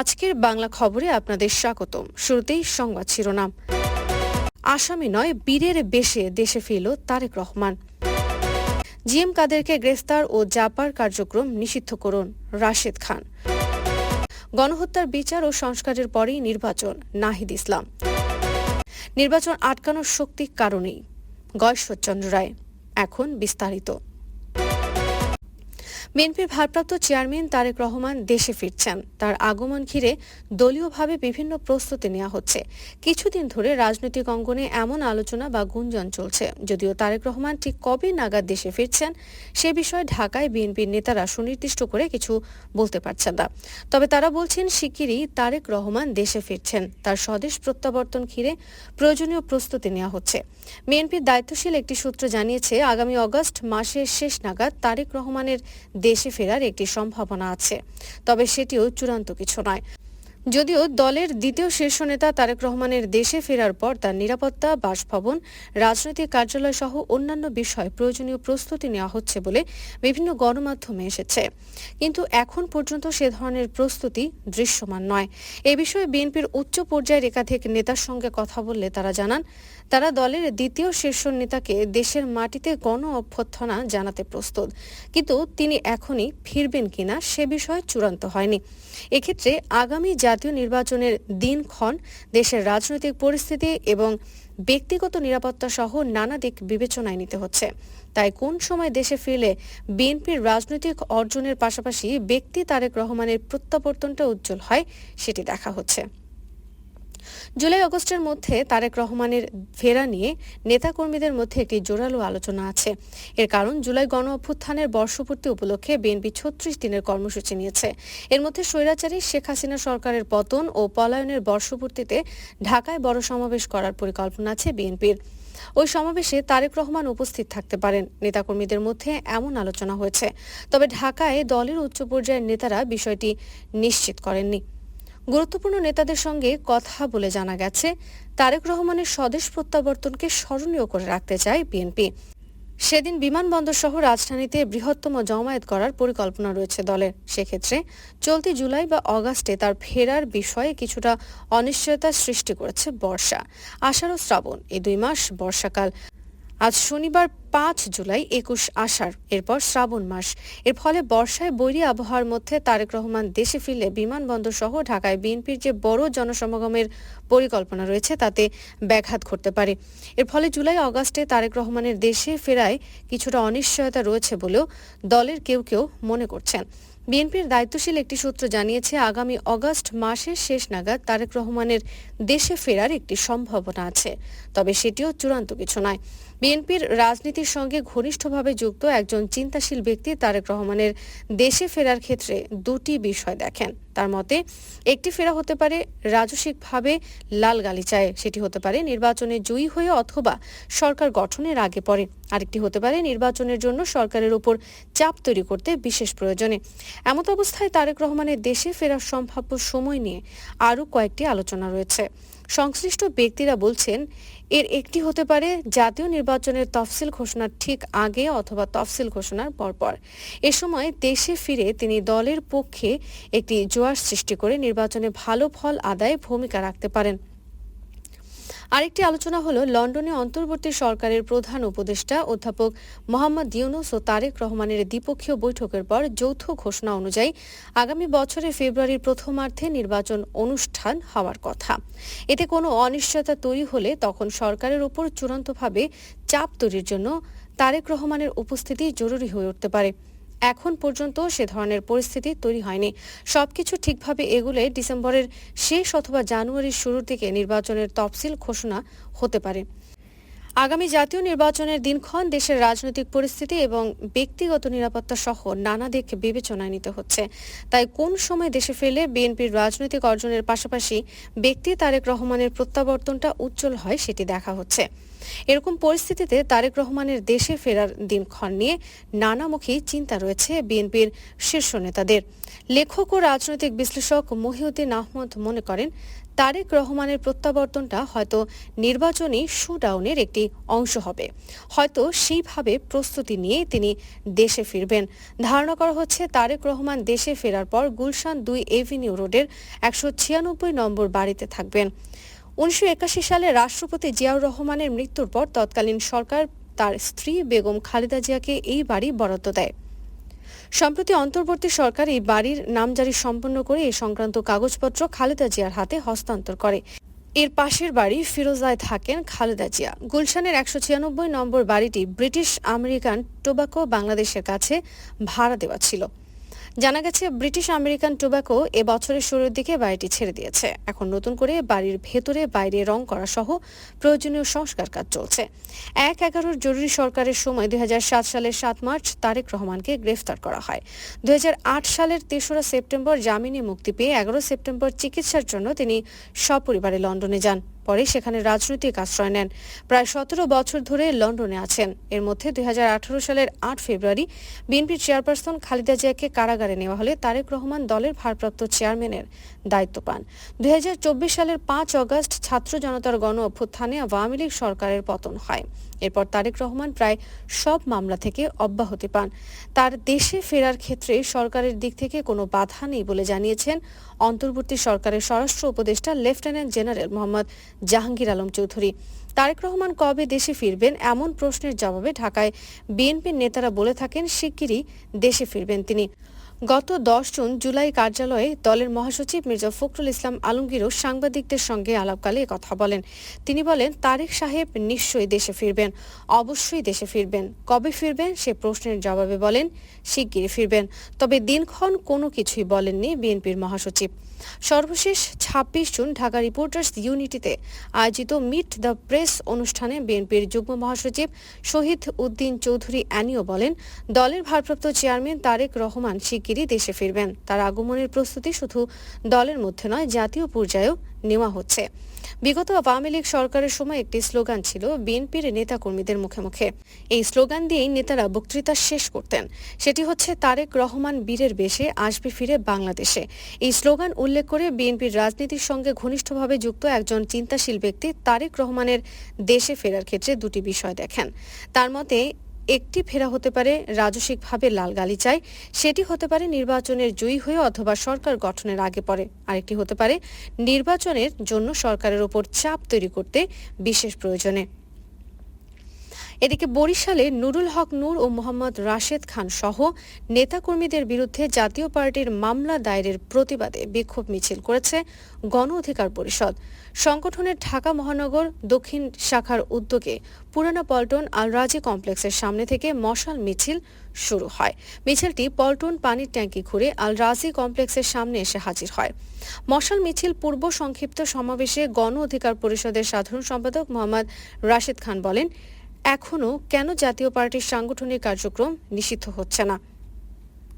আজকের বাংলা খবরে আপনাদের স্বাগতম। শুরুতেই সংবাদ শিরোনাম। আসামি নয়, বীরের বেশে দেশে ফিরল তারেক রহমান। জিএম কাদেরকে গ্রেফতার ও জাপার কার্যক্রম নিষিদ্ধ করুন রাশেদ খান। গণহত্যার বিচার ও সংস্কারের পরেই নির্বাচন, নাহিদ ইসলাম। নির্বাচন আটকানোর শক্তি কারণেই গয়েশ্বরচন্দ্র রায়। এখন বিস্তারিত। বিএনপির ভারপ্রাপ্ত চেয়ারম্যান তারেক রহমান দেশে ফিরছেন। তার আগমন ঘিরে দলীয়ভাবে বিভিন্ন প্রস্তুতি নেওয়া হচ্ছে। কিছুদিন ধরে রাজনৈতিক অঙ্গনে এমন আলোচনা বা গুঞ্জন চলছে, যদিও তারেক রহমান ঠিক কবে নাগাদ দেশে ফিরছেন সে বিষয়ে ঢাকায় বিএনপির নেতারা সুনির্দিষ্ট করে কিছু বলতে পারছেন না। তবে তারা বলছেন, শিগগিরই তারেক রহমান দেশে ফিরছেন। তার স্বদেশ প্রত্যাবর্তন ঘিরে প্রয়োজনীয় প্রস্তুতি নেওয়া হচ্ছে। বিএনপির দায়িত্বশীল একটি সূত্র জানিয়েছে, আগামী অগস্ট মাসের শেষ নাগাদ তারেক রহমানের দেশে ফেরার একটি সম্ভাবনা আছে। তবে সেটিও চূড়ান্ত কিছু নয়। যদিও দলের দ্বিতীয় শীর্ষ নেতা তারেক রহমানের দেশে ফেরার পর তার নিরাপত্তা, বাসভবন, রাজনৈতিক কার্যালয় সহ অন্যান্য বিষয়ে প্রয়োজনীয় প্রস্তুতি নেওয়া হচ্ছে বলে বিভিন্ন গণমাধ্যমে এসেছে। কিন্তু এখন পর্যন্ত সে ধরনের প্রস্তুতি দৃশ্যমান নয়। এ বিষয়ে বিএনপির উচ্চ পর্যায়ের একাধিক নেতার সঙ্গে কথা বললে তারা জানান, তারা দলের দ্বিতীয় শীর্ষ নেতাকে দেশের মাটিতে গণ অভ্যর্থনা জানাতে প্রস্তুত। কিন্তু তিনি এখনই ফিরবেন কিনা সে বিষয়ে চূড়ান্ত হয়নি। এক্ষেত্রে আগামী জাতীয় নির্বাচনের দিনক্ষণ দেশের রাজনৈতিক পরিস্থিতি এবং ব্যক্তিগত নিরাপত্তা সহ নানা দিক বিবেচনায় নিতে হচ্ছে। তাই কোন সময় দেশে ফিরলে বিএনপির রাজনৈতিক অর্জনের পাশাপাশি ব্যক্তি তারেক রহমানের প্রত্যাবর্তনটা উজ্জ্বল হয়, সেটি দেখা হচ্ছে। জুলাই আগস্টের মধ্যে তারেক রহমানের ফেরা নিয়ে নেতাকর্মীদের মধ্যে একটি জোরালো আলোচনা আছে। এর কারণ জুলাই গণ অভ্যুত্থানের বর্ষপূর্তি উপলক্ষে বিএনপি ছত্রিশ দিনের কর্মসূচি নিয়েছে। এর মধ্যে স্বৈরাচারী শেখ হাসিনা সরকারের পতন ও পলায়নের বর্ষপূর্তিতে ঢাকায় বড় সমাবেশ করার পরিকল্পনা আছে বিএনপির। ওই সমাবেশে তারেক রহমান উপস্থিত থাকতে পারেন। নেতাকর্মীদের মধ্যে এমন আলোচনা হয়েছে। তবে ঢাকায় দলের উচ্চ পর্যায়ের নেতারা বিষয়টি নিশ্চিত করেননি। গুরুত্বপূর্ণ নেতাদের সঙ্গে কথা বলে জানা গেছে, তারেক রহমানের স্বদেশ প্রত্যাবর্তনকে স্মরণীয় করে রাখতে চায় বিএনপি। সেদিন বিমানবন্দর সহ রাজধানীতে বৃহত্তম জমায়েত করার পরিকল্পনা রয়েছে দলের। সেক্ষেত্রে চলতি জুলাই বা অগাস্টে তার ফেরার বিষয়ে কিছুটা অনিশ্চয়তা সৃষ্টি করেছে বর্ষা। আষাঢ় শ্রাবণ, এই দুই মাস বর্ষাকাল আজ শনিবার পাঁচ জুলাই একুশ আষাঢ়, এরপর শ্রাবণ মাস। এর ফলে বর্ষায় বৈরী আবহাওয়ার মধ্যে তারেক রহমান দেশে ফিরলে বিমানবন্দর সহ ঢাকায় বিএনপির যে বড় জনসমাগমের পরিকল্পনা রয়েছে, তাতে ব্যাঘাত ঘটতে পারে। এর ফলে জুলাই অগাস্টে তারেক রহমানের দেশে ফেরায় কিছুটা অনিশ্চয়তা রয়েছে বলেও দলের কেউ কেউ মনে করছেন। বিএনপির দায়িত্বশীল একটি সূত্র জানিয়েছে, আগামী অগাস্ট মাসের শেষ নাগাদ তারেক রহমানের দেশে ফেরার একটি সম্ভাবনা আছে। তবে সেটিও চূড়ান্ত কিছু নয়। বিএনপির রাজনীতির সঙ্গে ঘনিষ্ঠভাবে যুক্ত একজন চিন্তাশীল ব্যক্তি তারেক রহমানের দেশে ফেরার ক্ষেত্রে দুটি বিষয় দেখেন। তার মতে একটি ফেরা হতে পারে রাজস্বিকভাবে লাল গালিচায়। সেটি হতে পারে নির্বাচনে জয়ী হয়ে অথবা সরকার গঠনের আগে পরে আরেকটি হতে পারে নির্বাচনের জন্য সরকারের উপর চাপ তৈরি করতে বিশেষ প্রয়োজনে। এমত অবস্থায় তারেক রহমানের দেশে ফেরার সম্ভাব্য সময় নিয়ে আরও কয়েকটি আলোচনা রয়েছে। সংশ্লিষ্ট ব্যক্তিরা বলছেন, এর একটি হতে পারে জাতীয় নির্বাচনের তফসিল ঘোষণার ঠিক আগে অথবা তফসিল ঘোষণার পরপর। এ সময় দেশে ফিরে তিনি দলের পক্ষে একটি জোয়ার সৃষ্টি করে নির্বাচনে ভালো ফল আদায়ে ভূমিকা রাখতে পারেন। আরেকটি আলোচনা হলো, লন্ডনে অন্তর্বর্তী সরকারের প্রধান উপদেষ্টা অধ্যাপক মোহাম্মদ ইউনুস ও তারেক রহমানের দ্বিপক্ষীয় বৈঠকের পর যৌথ ঘোষণা অনুযায়ী আগামী বছরের ফেব্রুয়ারির প্রথমার্ধে নির্বাচন অনুষ্ঠান হওয়ার কথা। এতে কোনো অনিশ্চয়তা তৈরি হলে তখন সরকারের উপর চূড়ান্তভাবে চাপ তৈরির জন্য তারেক রহমানের উপস্থিতি জরুরি হয়ে উঠতে পারে। এখন পর্যন্ত সে ধরনের পরিস্থিতি তৈরি হয়নি। সবকিছু ঠিকভাবে এগুলে ডিসেম্বরের শেষ অথবা জানুয়ারির শুরুর দিকে নির্বাচনের তফসিল ঘোষণা হতে পারে। আগামী জাতীয় নির্বাচনের দিনক্ষণ দেশের রাজনৈতিক পরিস্থিতি এবং ব্যক্তিগত নিরাপত্তা সহ নানা দিক বিবেচনায় নিতে হচ্ছে। তাই কোন সময় দেশে ফেলে বিএনপির রাজনৈতিক অর্জনের পাশাপাশি ব্যক্তি তারেক রহমানের প্রত্যাবর্তনটা উজ্জ্বল হয় সেটি দেখা হচ্ছে। এরকম পরিস্থিতিতে তারেক রহমানের দেশে ফেরার দিনক্ষণ নিয়ে নানামুখী চিন্তা রয়েছে বিএনপির শীর্ষ নেতাদের। লেখক ও রাজনৈতিক বিশ্লেষক মহিউদ্দিন আহমদ মনে করেন, তারেক রহমানের প্রত্যাবর্তনটা হয়তো নির্বাচনী শুডাউনের একটি অংশ হবে। হয়তো সেইভাবে প্রস্তুতি নিয়ে তিনি দেশে ফিরবেন। ধারণা করা হচ্ছে, তারেক রহমান দেশে ফেরার পর গুলশান দুই এভিনিউ রোডের একশো ছিয়ানব্বই নম্বর বাড়িতে থাকবেন। উনিশশো একাশি সালে রাষ্ট্রপতি জিয়াউর রহমানের মৃত্যুর পর তৎকালীন সরকার তার স্ত্রী বেগম খালেদা জিয়াকে এই বাড়ি বরাদ্দ দেয়। সম্প্রতি অন্তর্বর্তী সরকার এই বাড়ির নামজারি সম্পন্ন করে এই সংক্রান্ত কাগজপত্র খালেদা জিয়ার হাতে হস্তান্তর করে। এর পাশের বাড়ি ফিরোজায় থাকেন খালেদা জিয়া। গুলশানের একশো ছিয়ানব্বই নম্বর বাড়িটি ব্রিটিশ আমেরিকান টোবাকো বাংলাদেশের কাছে ভাড়া দেওয়া ছিল। জানা গেছে, ব্রিটিশ আমেরিকান টোব্যাকো এ বছরের শুরুর দিকে বাড়িটি ছেড়ে দিয়েছে। এখন নতুন করে বাড়ির ভেতরে বাইরে রং করা সহ প্রয়োজনীয় সংস্কার কাজ চলছে। এক এগারোর জরুরি সরকারের সময় দুই হাজার সাত সালের সাত মার্চ তারেক রহমানকে গ্রেফতার করা হয়। দুই হাজার আট সালের তেসরা সেপ্টেম্বর জামিনে মুক্তি পেয়ে এগারো সেপ্টেম্বর চিকিৎসার জন্য তিনি সপরিবারে লন্ডনে যান। পরে সেখানে রাজনৈতিক আশ্রয় নেন। প্রায় সতেরো বছর ধরে লন্ডনে আছেন। এর মধ্যে দুই হাজার আঠারো সালের আট ফেব্রুয়ারি বিএনপির চেয়ারপারসন খালেদা জিয়াকে কারাগারে নেওয়া হলে তারেক রহমান দলের ভারপ্রাপ্ত চেয়ারম্যানের দায়িত্ব পান। দুই হাজার চব্বিশ সালের পাঁচ অগস্ট ছাত্র জনতার গণ অভ্যুত্থানে আওয়ামী লীগ সরকারের পতন হয়। এরপর তারেক রহমান প্রায় সব মামলা থেকে অব্যাহতি পান। তার দেশে ফেরার ক্ষেত্রে সরকারের দিক থেকে কোনো বাধা নেই বলে জানিয়েছেন অন্তর্বর্তী সরকারের স্বরাষ্ট্র উপদেষ্টা লেফটেন্যান্ট জেনারেল মোহাম্মদ জাহাঙ্গীর আলম চৌধুরী। তারেক রহমান কবে দেশে ফিরবেন এমন প্রশ্নের জবাবে ঢাকায় বিএনপির নেতারা বলে থাকেন শিগগিরই দেশে ফিরবেন তিনি। গত দশ জুন জুলাই কার্যালয়ে দলের মহাসচিব মির্জা ফখরুল ইসলাম আলমগীরও সাংবাদিকদের সঙ্গে আলাপকালে কথা বলেন। তিনি বলেন, তারেক সাহেব নিশ্চয়ই দেশে ফিরবেন, অবশ্যই দেশে ফিরবেন। কবে ফিরবেন সে প্রশ্নের জবাবে বলেন, শিগগিরই ফিরবেন। তবে দিনক্ষণ কোনো কিছুই বলেননি বিএনপির মহাসচিব। সর্বশেষ ছাব্বিশ জুন ঢাকা রিপোর্টার্স ইউনিটিতে আয়োজিত মিট দ্য প্রেস অনুষ্ঠানে বিএনপির যুগ্ম মহাসচিব শহীদ উদ্দিন চৌধুরী অ্যানিও বলেন, দলের ভারপ্রাপ্ত চেয়ারম্যান তারেক রহমান শিগগিরই দেশে ফিরবেন। তার আগমনের প্রস্তুতি শুধু দলের মধ্যে নয়, জাতীয় পর্যায়েও নেওয়া হচ্ছে। বিগত আওয়ামী লীগ সরকারের সময় একটি স্লোগান ছিল, বিএনপির নেতাকর্মীদের মুখে মুখে। এই স্লোগান দিয়েই নেতারা বক্তৃতা শেষ করতেন। সেটি হচ্ছে, তারেক রহমান বীরের বেশে আসবে ফিরে বাংলাদেশে। এই স্লোগান উল্লেখ করে বিএনপির রাজনীতির সঙ্গে ঘনিষ্ঠভাবে যুক্ত একজন চিন্তাশীল ব্যক্তি তারেক রহমানের দেশে ফেরার ক্ষেত্রে দুটি বিষয় দেখেন। তার মতে একটি ফেরা হতে পারে রাজসিকভাবে লাল গালিচায়, সেটি হতে পারে নির্বাচনের জয়ী হয়ে অথবা সরকার গঠনের আগে পরে আরেকটি হতে পারে নির্বাচনের জন্য সরকারের ওপর চাপ তৈরি করতে বিশেষ প্রয়োজনে। এদিকে বরিশালে নুরুল হক নূর ও মোহাম্মদ রাশেদ খান সহ নেতাকর্মীদের বিরুদ্ধে জাতীয় পার্টির মামলা দায়েরের প্রতিবাদে বিক্ষোভ মিছিল করেছে গণ অধিকার পরিষদ। সংগঠনের ঢাকা মহানগর দক্ষিণ শাখার উদ্যোগে পুরানা পল্টন আল রাজি কমপ্লেক্সের সামনে থেকে মশাল মিছিল শুরু হয়। মিছিলটি পল্টন পানির ট্যাঙ্কি ঘুরে আল রাজি কমপ্লেক্সের সামনে এসে হাজির হয়। মশাল মিছিল পূর্ব সংক্ষিপ্ত সমাবেশে গণ অধিকার পরিষদের সাধারণ সম্পাদক মোহাম্মদ রাশেদ খান বলেন এখনও কেন জাতীয় পার্টির সাংগঠনিক কার্যক্রম নিষিদ্ধ হচ্ছে না?